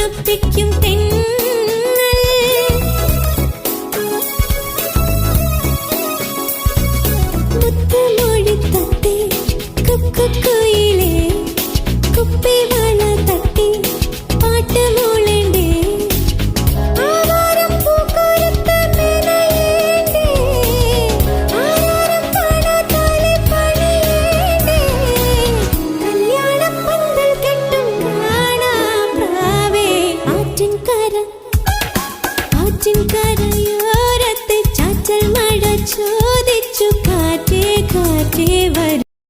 തണുപ്പിക്കും തെന്നു ചോദിച്ചു കാറ്റേ കാറ്റേ